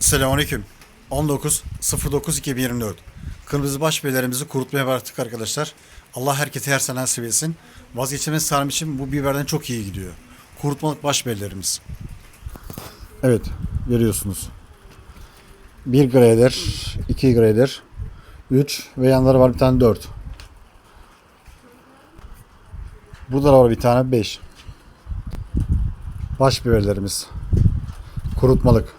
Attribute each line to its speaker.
Speaker 1: Selamünaleyküm. 19 09 2024. Kırmızı baş biberlerimizi kurutmaya bıraktık arkadaşlar. Allah herkese her sene nasip etsin. Vazgeçilmez sarım için bu biberden çok iyi gidiyor. Kurutmalık baş biberlerimiz. Evet, görüyorsunuz. 1 grader, 2 grader, 3 ve yanları var bir tane 4. Burada var bir tane 5. Baş biberlerimiz. Kurutmalık.